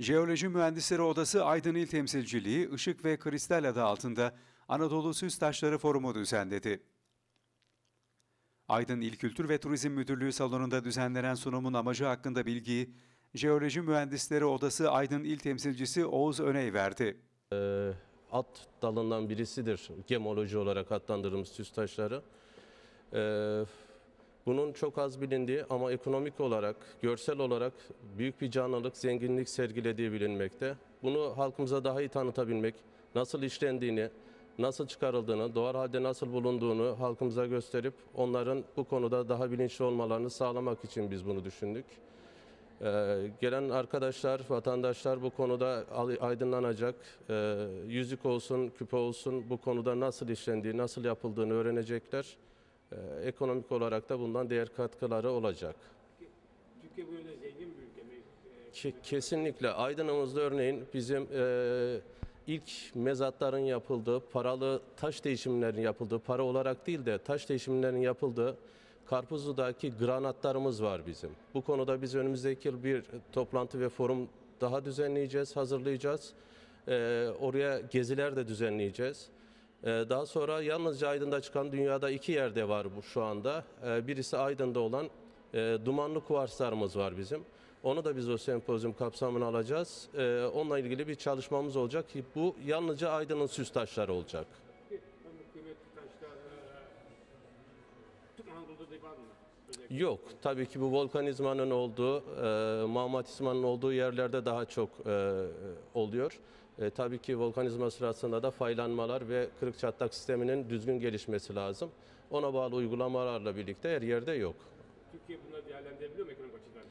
Jeoloji Mühendisleri Odası Aydın İl Temsilciliği Işık ve Kristal adı altında Anadolu Süs Taşları Forumu düzenledi. Aydın İl Kültür ve Turizm Müdürlüğü salonunda düzenlenen sunumun amacı hakkında bilgiyi Jeoloji Mühendisleri Odası Aydın İl Temsilcisi Oğuz Öney verdi. Ee, at dalından birisidir gemoloji olarak adlandırdığımız süs taşları. Ee, bunun çok az bilindiği ama ekonomik olarak, görsel olarak büyük bir canlılık, zenginlik sergilediği bilinmekte. Bunu halkımıza daha iyi tanıtabilmek, nasıl işlendiğini, nasıl çıkarıldığını, doğal halde nasıl bulunduğunu halkımıza gösterip onların bu konuda daha bilinçli olmalarını sağlamak için biz bunu düşündük. Ee, gelen arkadaşlar, vatandaşlar bu konuda aydınlanacak. Ee, yüzük olsun, küpe olsun bu konuda nasıl işlendiği, nasıl yapıldığını öğrenecekler. Ee, ekonomik olarak da bundan değer katkıları olacak. Türkiye yönde zengin bir ülke mi? Ee, Ki- Kesinlikle Aydın'ımızda örneğin bizim e, ilk mezatların yapıldığı, paralı taş değişimlerinin yapıldığı, para olarak değil de taş değişimlerinin yapıldığı Karpuzlu'daki granatlarımız var bizim. Bu konuda biz önümüzdeki yıl bir toplantı ve forum daha düzenleyeceğiz, hazırlayacağız. E, oraya geziler de düzenleyeceğiz. E, daha sonra yalnızca Aydın'da çıkan dünyada iki yerde var bu şu anda. E, birisi Aydın'da olan e, dumanlı kuvarslarımız var bizim. Onu da biz o sempozyum kapsamına alacağız. E, onunla ilgili bir çalışmamız olacak ki bu yalnızca Aydın'ın süs taşları olacak. Yok, tabii ki bu volkanizmanın olduğu, e, mağmatismanın olduğu yerlerde daha çok e, oluyor. E, tabii ki volkanizma sırasında da faylanmalar ve kırık çatlak sisteminin düzgün gelişmesi lazım. Ona bağlı uygulamalarla birlikte her yerde yok. Türkiye bunları değerlendirebiliyor mu ekonomik açıdan?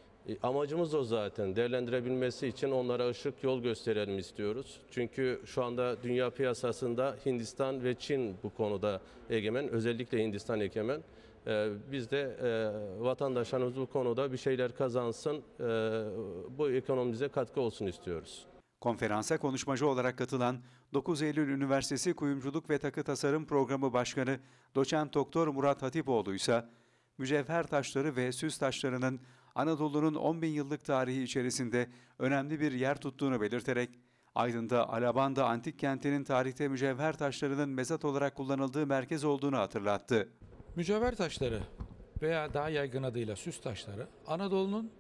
E, Amacımız o zaten. Değerlendirebilmesi için onlara ışık yol gösterelim istiyoruz. Çünkü şu anda dünya piyasasında Hindistan ve Çin bu konuda egemen. Özellikle Hindistan egemen. E, Biz de e, vatandaşlarımız bu konuda bir şeyler kazansın, e, bu ekonomimize katkı olsun istiyoruz. Konferansa konuşmacı olarak katılan 9 Eylül Üniversitesi Kuyumculuk ve Takı Tasarım Programı Başkanı Doçent Doktor Murat Hatipoğlu ise mücevher taşları ve süs taşlarının Anadolu'nun 10 bin yıllık tarihi içerisinde önemli bir yer tuttuğunu belirterek Aydın'da Alabanda Antik Kenti'nin tarihte mücevher taşlarının mezat olarak kullanıldığı merkez olduğunu hatırlattı. Mücevher taşları veya daha yaygın adıyla süs taşları Anadolu'nun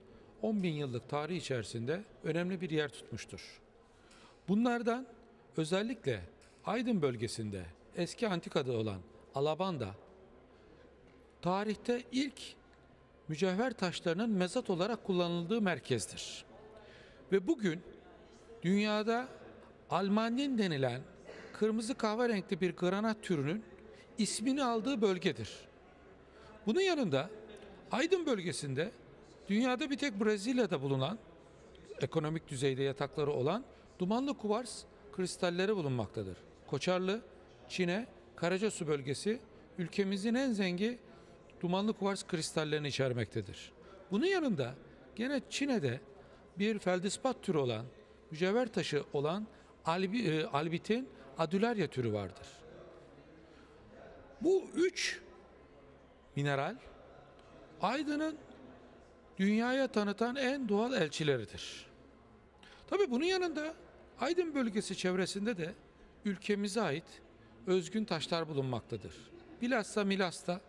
10 bin yıllık tarihi içerisinde önemli bir yer tutmuştur. Bunlardan özellikle Aydın bölgesinde eski antik adı olan Alabanda tarihte ilk mücevher taşlarının mezat olarak kullanıldığı merkezdir. Ve bugün dünyada almanin denilen kırmızı kahverengi bir granat türünün ismini aldığı bölgedir. Bunun yanında Aydın bölgesinde dünyada bir tek Brezilya'da bulunan ekonomik düzeyde yatakları olan dumanlı kuvars kristalleri bulunmaktadır. Koçarlı, Çin'e, Karacasu bölgesi ülkemizin en zengin dumanlı kuvars kristallerini içermektedir. Bunun yanında gene Çin'de bir feldispat türü olan, mücevher taşı olan albi, e, albitin adülarya türü vardır. Bu üç mineral Aydın'ın dünyaya tanıtan en doğal elçileridir. Tabi bunun yanında Aydın bölgesi çevresinde de ülkemize ait özgün taşlar bulunmaktadır. Bilhassa Milas'ta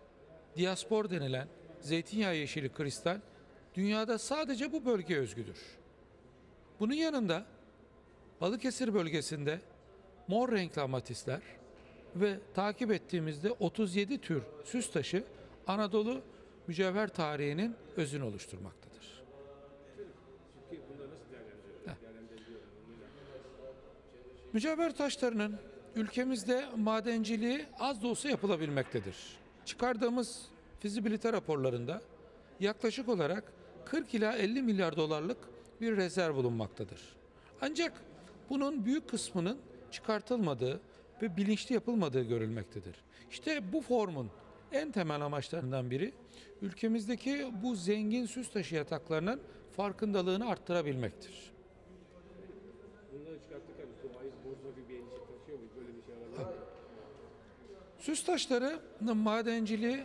diaspor denilen zeytinyağı yeşili kristal dünyada sadece bu bölgeye özgüdür. Bunun yanında Balıkesir bölgesinde mor renkli amatistler ve takip ettiğimizde 37 tür süs taşı Anadolu mücevher tarihinin özünü oluşturmaktadır. Türkiye bunları nasıl değerlendiriyor? Değerlendirebiliyor mu? Mücevher taşlarının ülkemizde madenciliği az da olsa yapılabilmektedir. Çıkardığımız fizibilite raporlarında yaklaşık olarak 40 ila 50 milyar dolarlık bir rezerv bulunmaktadır. Ancak bunun büyük kısmının çıkartılmadığı ve bilinçli yapılmadığı görülmektedir. İşte bu formun en temel amaçlarından biri ülkemizdeki bu zengin süs taşı yataklarının farkındalığını arttırabilmektir. Bunları çıkartırken doğayı bozma gibi bir endişe taşıyor muyuz? Böyle bir şey mi? Süs taşlarının madenciliği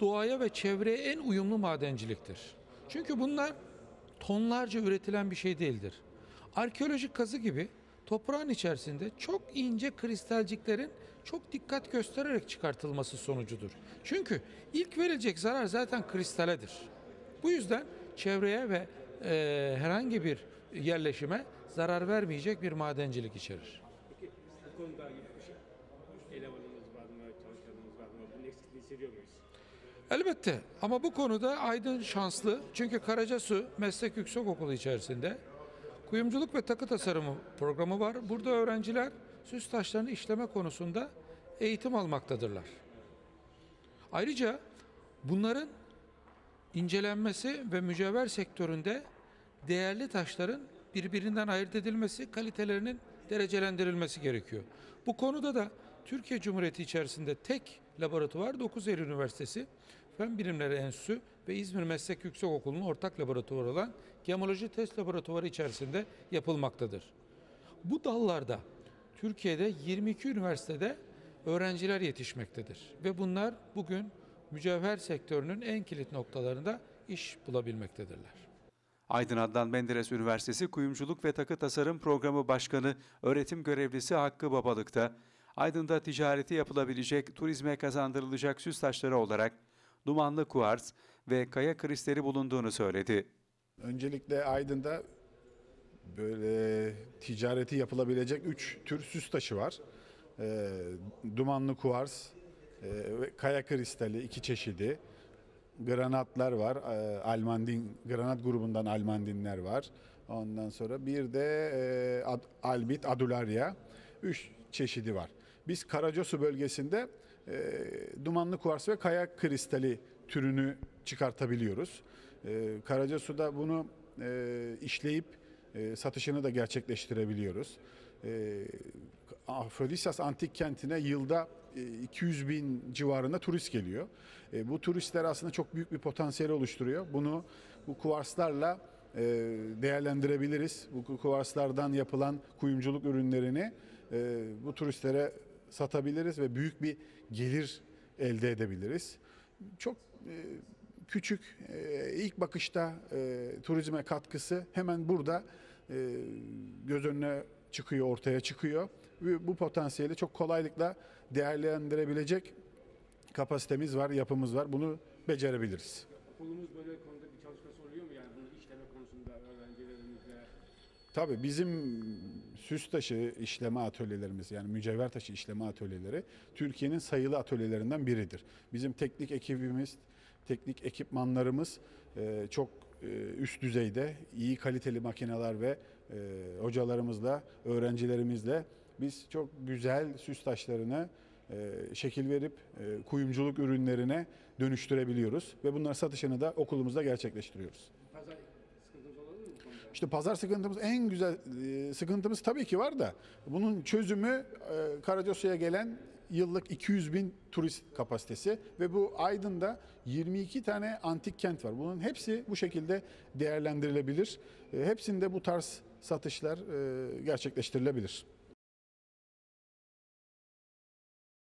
doğaya ve çevreye en uyumlu madenciliktir. Çünkü bunlar tonlarca üretilen bir şey değildir. arkeolojik kazı gibi toprağın içerisinde çok ince kristalciklerin çok dikkat göstererek çıkartılması sonucudur. Çünkü ilk verilecek zarar zaten kristaledir. Bu yüzden çevreye ve e, herhangi bir yerleşime zarar vermeyecek bir madencilik içerir. Peki bu konuda yetmiş elemanımız var mı, çalışanımız var mı? Bunun eksikliğini hissediyor muyuz? Elbette ama bu konuda Aydın şanslı çünkü Karacasu Meslek Yüksekokulu içerisinde kuyumculuk ve takı tasarımı programı var. Burada öğrenciler süs taşlarını işleme konusunda eğitim almaktadırlar. Ayrıca bunların incelenmesi ve mücevher sektöründe değerli taşların birbirinden ayırt edilmesi, kalitelerinin derecelendirilmesi gerekiyor. Bu konuda da Türkiye Cumhuriyeti içerisinde tek laboratuvar 9 Eylül Üniversitesi Fen Bilimleri Enstitüsü ve İzmir Meslek Yüksekokulu'nun ortak laboratuvarı olan Gemoloji Test Laboratuvarı içerisinde yapılmaktadır. Bu dallarda Türkiye'de 22 üniversitede öğrenciler yetişmektedir ve bunlar bugün mücevher sektörünün en kilit noktalarında iş bulabilmektedirler. Aydın Adnan Menderes Üniversitesi Kuyumculuk ve Takı Tasarım Programı Başkanı Öğretim Görevlisi Hakkı Babalık'ta Aydın'da ticareti yapılabilecek, turizme kazandırılacak süs taşları olarak dumanlı kuars ve kaya kristali bulunduğunu söyledi. Öncelikle Aydın'da böyle ticareti yapılabilecek üç tür süs taşı var. Ee, dumanlı kuvars, e, kaya kristali iki çeşidi. Granatlar var. e, almandin, granat grubundan almandinler var. Ondan sonra bir de e, ad- albit, adularia. Üç çeşidi var. Biz Karacasu bölgesinde e, dumanlı kuvars ve kaya kristali türünü çıkartabiliyoruz. E, Karacasu'da bunu e, işleyip e, satışını da gerçekleştirebiliyoruz. E, Afrodisias antik kentine yılda e, 200 bin civarında turist geliyor. E, bu turistler aslında çok büyük bir potansiyel oluşturuyor. Bunu bu kuvarslarla e, değerlendirebiliriz. Bu kuvarslardan yapılan kuyumculuk ürünlerini e, bu turistlere satabiliriz ve büyük bir gelir elde edebiliriz. Çok e, küçük e, ilk bakışta e, turizme katkısı hemen burada e, göz önüne çıkıyor, ortaya çıkıyor. Ve bu potansiyeli çok kolaylıkla değerlendirebilecek kapasitemiz var, yapımız var. Bunu becerebiliriz. Okulumuz böyle konuda bir çalışması oluyor mu yani bunu işleme konusunda öğrencilerimizle? Tabii bizim süs taşı işleme atölyelerimiz yani mücevher taşı işleme atölyeleri Türkiye'nin sayılı atölyelerinden biridir. Bizim teknik ekibimiz, teknik ekipmanlarımız e, çok e, üst düzeyde iyi kaliteli makineler ve hocalarımızla, öğrencilerimizle biz çok güzel süs taşlarını e, şekil verip e, kuyumculuk ürünlerine dönüştürebiliyoruz ve bunların satışını da okulumuzda gerçekleştiriyoruz. Pazar sıkıntımız? İşte pazar sıkıntımız en güzel e, sıkıntımız tabii ki var da bunun çözümü e, Karacasu'ya gelen yıllık 200 bin turist kapasitesi ve bu Aydın'da 22 tane antik kent var. Bunun hepsi bu şekilde değerlendirilebilir. E, Hepsinde bu tarz satışlar gerçekleştirilebilir.